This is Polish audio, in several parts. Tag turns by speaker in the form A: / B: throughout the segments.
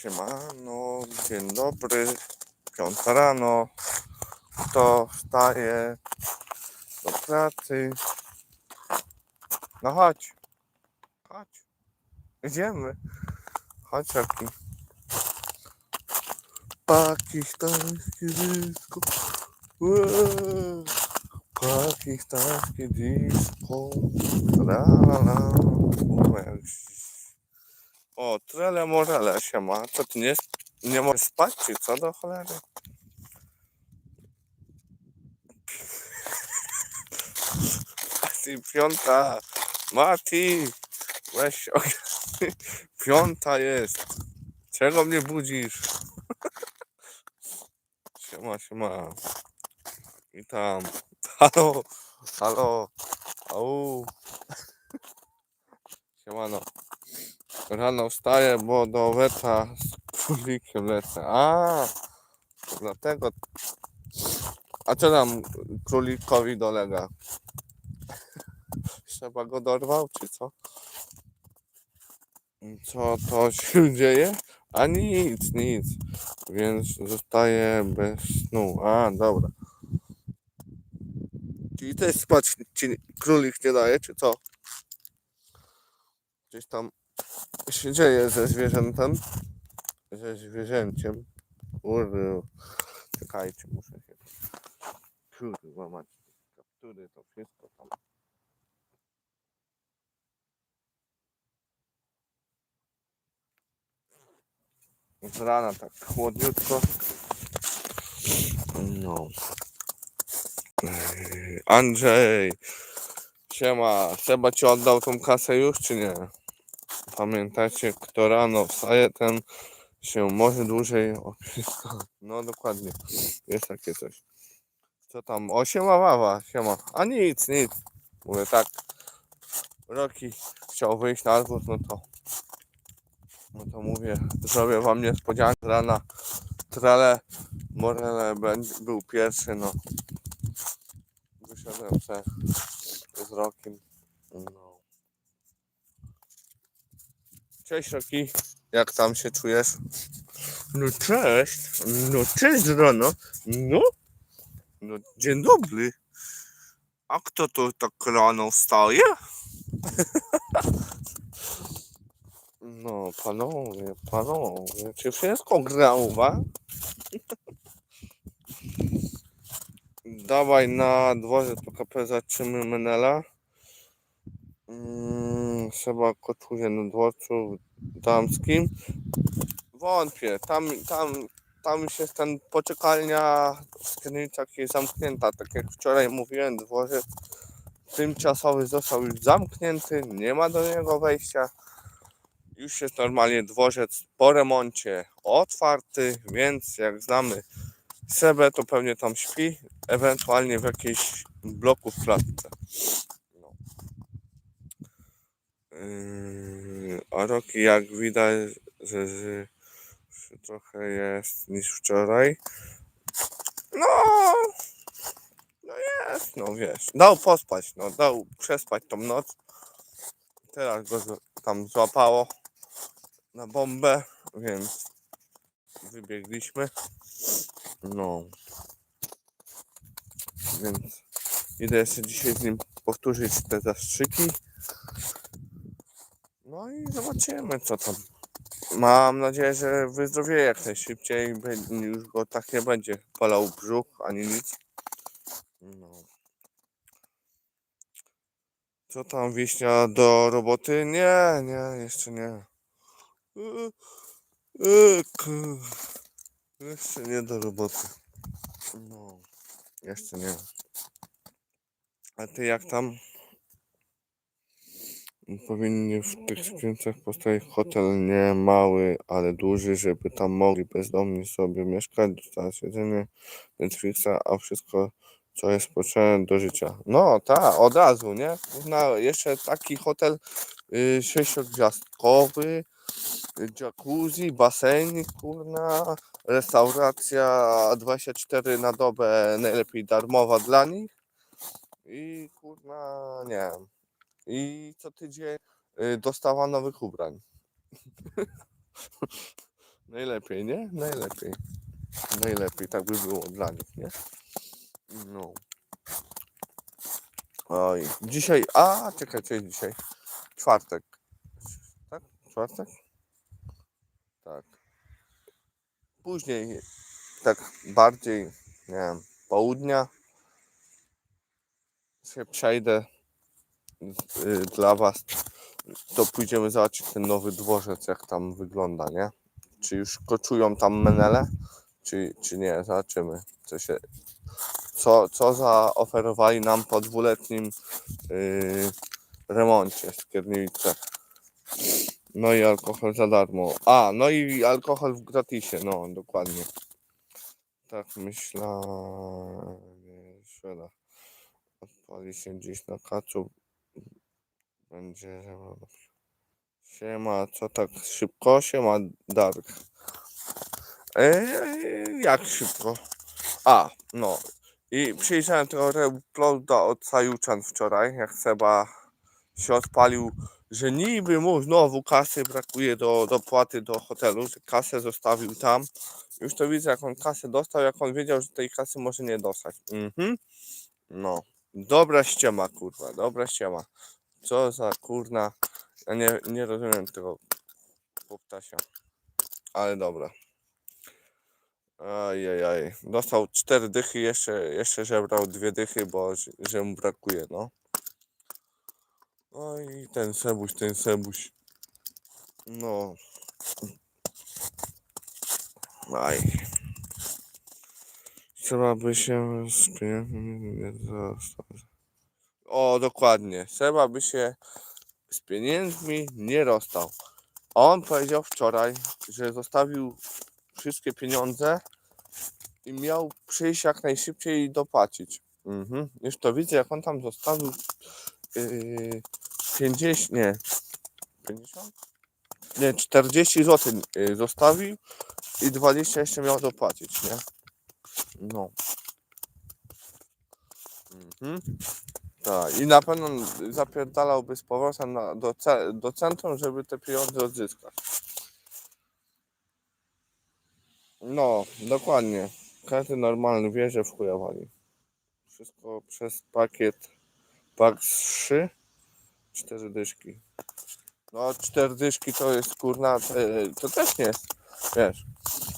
A: Siemano, dzień dobry. Piąta rano. Kto wstaje do pracy? No chodź. Chodź. Idziemy. Chodź, Roki. Pakistańskie disco. Uuu. Pakistańskie disco. La la la. Uuu, O, trele morele się ma. Co ty nie, nie możesz spać, czy co do cholery? Mati, piąta. Mati, weź. Piąta jest. Czego mnie budzisz? Siema, siema. Witam. Halo, halo. Au. Siemano. Rano wstaję, bo do weta z królikiem lecę. A, dlatego. A co tam królikowi dolega? Trzeba go dorwał, czy co? Co to się dzieje? A nic, nic. Więc zostaję bez snu. A, dobra. Czyli też spać ci królik nie daje, czy co? Gdzieś tam się dzieje ze zwierzętem. Ze zwierzęciem. Kurde. Czekajcie, muszę się. Kurwa mać. Kaptury, to wszystko tam. Z rana tak chłodniutko. No. Ej, Andrzej. Siema. Seba ci oddał tą kasę już, czy nie? Pamiętacie, kto rano wstaje, ten się może dłużej opiska. No dokładnie. Jest takie coś. Co tam? O, siema wawa, siema. A nic, nic. Mówię tak. Roki chciał wyjść na dwór, no to no to mówię, zrobię wam niespodziankę rana. Trele, Morele był pierwszy, no. Wyszedłem se z Rokiem. No. Cześć Roki, jak tam się czujesz? No cześć, no cześć rano. No, no dzień dobry. A kto to tak rano wstaje? No, panowie, panowie, czy wszystko grało, Dawaj na dworzec PKP zatrzymy Menela. Mm, Trzeba koczuje na dworcu damskim. Wątpię, tam, tam, tam już jest ten poczekalnia w Skierniewicach jest zamknięta. Tak jak wczoraj mówiłem, dworzec tymczasowy został już zamknięty, nie ma do niego wejścia. Już jest normalnie dworzec po remoncie otwarty, więc jak znamy Sebę, to pewnie tam śpi, ewentualnie w jakiejś bloku w klatce. Yy, a roki jak widać, że, że, trochę jest niż wczoraj. No, no jest, no wiesz, dał pospać, no dał przespać tą noc. Teraz go tam złapało na bombę, więc wybiegliśmy. No. Więc idę jeszcze dzisiaj z nim powtórzyć te zastrzyki. No i zobaczymy co tam. Mam nadzieję, że wyzdrowieje jak najszybciej. Już go tak nie będzie polał brzuch ani nic. No. Co tam wiśnia do roboty? Nie, nie, jeszcze nie. Yy, ku- Jeszcze nie do roboty. No, jeszcze nie. A ty jak tam? Powinni w tych skrzynce postawić hotel nie mały, ale duży, żeby tam mogli bezdomni sobie mieszkać, dostać jedzenie, Netflixa, a wszystko co jest potrzebne do życia. No tak, od razu, nie? Na, jeszcze taki hotel y, sześciogwiazdkowy, jacuzzi, basen, kurna, restauracja 24 na dobę, najlepiej darmowa dla nich. I kurna, nie wiem. I co tydzień y, dostawa nowych ubrań. Najlepiej, nie? Najlepiej. Najlepiej, tak by było dla nich, nie? No. Oj, dzisiaj, a czekaj, co jest dzisiaj? Czwartek. Tak? Czwartek? Tak. Później, tak bardziej, nie wiem, południa się przejdę dla was, to pójdziemy zobaczyć ten nowy dworzec, jak tam wygląda, nie? Czy już koczują tam menele, czy, czy nie? Zobaczymy, co się, co, co zaoferowali nam po dwuletnim yy, remoncie w Skierniewicach. No i alkohol za darmo. A, no i alkohol w gratisie, no dokładnie. Tak myślałem. Odpali się gdzieś na kacu. Będzie. Siema, co tak szybko? Siema, Dark. Eee, jak szybko? A, no. I przyjrzałem tego reploada od Sajuczan wczoraj, jak Seba się odpalił, że niby mu znowu kasy brakuje do dopłaty do hotelu, że kasę zostawił tam. Już to widzę, jak on kasę dostał, jak on wiedział, że tej kasy może nie dostać. Mhm. No. Dobra ściema, kurwa, dobra ściema. Co za kurna. Ja nie, nie rozumiem tego poptasia. Ale dobra. Ajajaj. Dostał cztery dychy, jeszcze, jeszcze żebrał dwie dychy, bo że, mu brakuje, no. Oj, ten Sebuś, ten Sebuś. No. Aj. Trzeba by się pieniędzmi nie został. O, dokładnie. Trzeba by się z pieniędzmi nie rozstał. On powiedział wczoraj, że zostawił wszystkie pieniądze i miał przyjść jak najszybciej i dopłacić. Mhm. Już to widzę, jak on tam zostawił yy, 50, nie, 50? Nie, 40 zł yy, zostawił i 20 jeszcze miał dopłacić, nie? No. Mhm. Tak, i na pewno zapierdalałby z powrotem na, do, do centrum, żeby te pieniądze odzyskać. No, dokładnie. Każdy normalny wie, że w chuja wali. Wszystko przez pakiet PAX 3, 4 dyszki. No, 4 dyszki to jest kurna, to, to też nie jest, wiesz.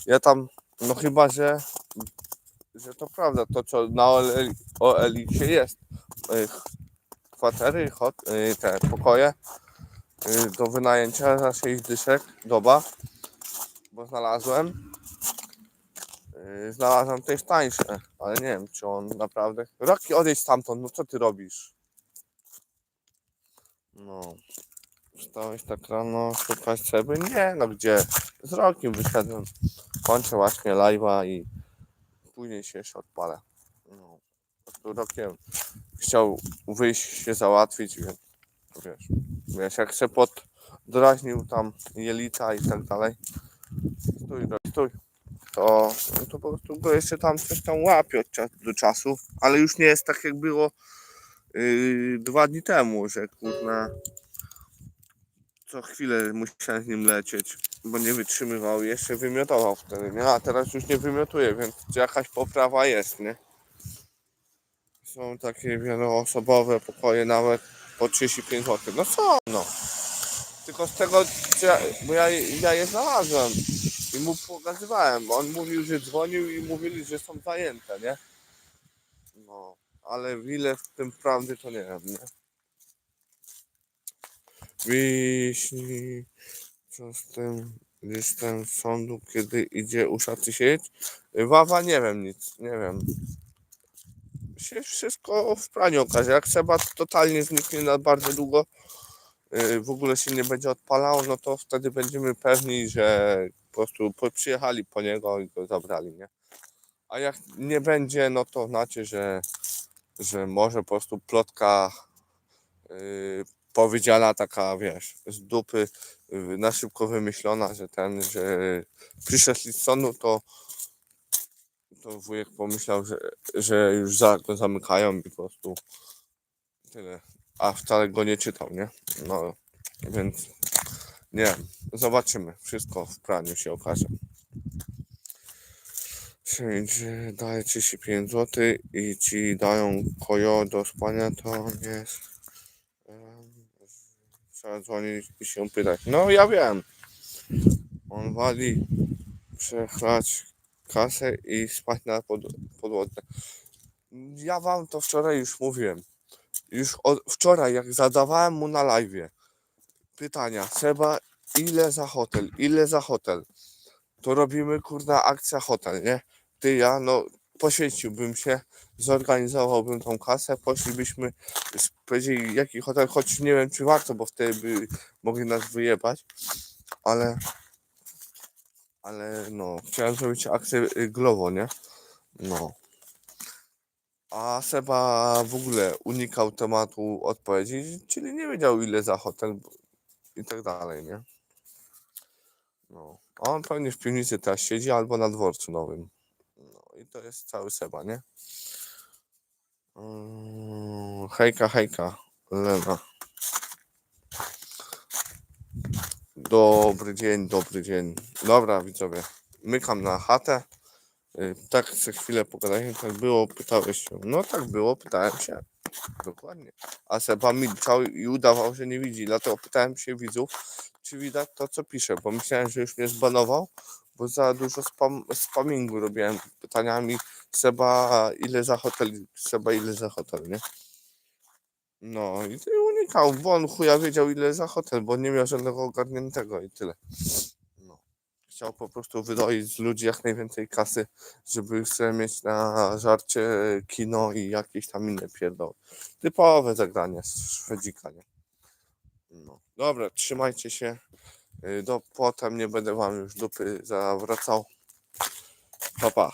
A: Ja tam, no chyba, że, że to prawda, to co na OL, OLX jest. Y, Kwatery, hot, y, te pokoje y, do wynajęcia za 6 dyszek, doba, bo znalazłem. Znalazłem też tańsze, ale nie wiem, czy on naprawdę. Roki, odejdź stamtąd, no co ty robisz? No. Wstałeś tak rano szukać Seby? Nie, no gdzie? Z Rokiem wyszedłem. Kończę właśnie live'a i później się jeszcze odpalę. No. Z Rokiem chciał wyjść się załatwić, więc wiesz, wiesz jak się poddrażnił tam jelita i tak dalej. Stój, stój to, no to po prostu go jeszcze tam coś tam łapie od czasu do czasu, ale już nie jest tak jak było yy, dwa dni temu, że kurna co chwilę musiałem z nim lecieć, bo nie wytrzymywał jeszcze wymiotował wtedy, nie? A teraz już nie wymiotuje, więc jakaś poprawa jest, nie? Są takie wieloosobowe pokoje nawet po 35 zł. No co? No. Tylko z tego, ja, bo ja, ja je znalazłem i mu pokazywałem. On mówił, że dzwonił i mówili, że są zajęte, nie? No, ale ile w tym prawdy to nie wiem, nie? Wiśni, co z tym listem sądu, kiedy idzie uszaty siedzieć? Wawa nie wiem nic, nie wiem. Się wszystko w praniu okaże. Jak Seba totalnie zniknie na bardzo długo, yy, w ogóle się nie będzie odpalał, no to wtedy będziemy pewni, że po prostu przyjechali po niego i go zabrali, nie? A jak nie będzie, no to znaczy, że, że może po prostu plotka yy, powiedziana taka, wiesz, z dupy, yy, na szybko wymyślona, że ten, że przyszedł z sądu, to to wujek pomyślał, że, że już za, go zamykają i po prostu tyle. A wcale go nie czytał, nie? No, więc nie. Zobaczymy. Wszystko w praniu się okaże. Czyli, że daje 35 zł i ci dają kojo do spania, to nie Trzeba dzwonić i się pytać. No ja wiem. On wali przechlać kasę i spać na pod, podłodze. Ja wam to wczoraj już mówiłem. Już od, wczoraj, jak zadawałem mu na live pytania, Seba, ile za hotel, ile za hotel, to robimy kurna akcja hotel, nie? Ty, ja, no poświęciłbym się, zorganizowałbym tą kasę, poszlibyśmy, powiedzieli jaki hotel, choć nie wiem czy warto, bo wtedy by mogli nas wyjebać, ale ale no, chciałem zrobić akcję y, Glovo, nie? No. A Seba w ogóle unikał tematu odpowiedzi, czyli nie wiedział ile za hotel i tak dalej, nie? No. A on pewnie w piwnicy teraz siedzi albo na dworcu nowym. No i to jest cały Seba, nie? Mm, hejka, hejka, Lena. Dobry dzień, dobry dzień. Dobra, widzowie, mykam na chatę. Y, Tak, za chwilę pogadajmy, tak było, pytałeś się. No tak było, pytałem się. Dokładnie. A Seba milczał i udawał, że nie widzi. Dlatego pytałem się widzów, czy widać to, co piszę, bo myślałem, że już mnie zbanował, bo za dużo spam, spamingu robiłem pytaniami Seba, ile za hotel, Seba, ile za hotel, nie? No i unikał, bo on chuja wiedział, ile za hotel, bo nie miał żadnego ogarniętego i tyle. No. Chciał po prostu wydoić z ludzi jak najwięcej kasy, żeby sobie mieć na żarcie kino i jakieś tam inne pierdoły. Typowe zagranie z Szwedzika, nie? No. Dobra, trzymajcie się. Y, Do potem nie będę wam już dupy zawracał. Pa, pa.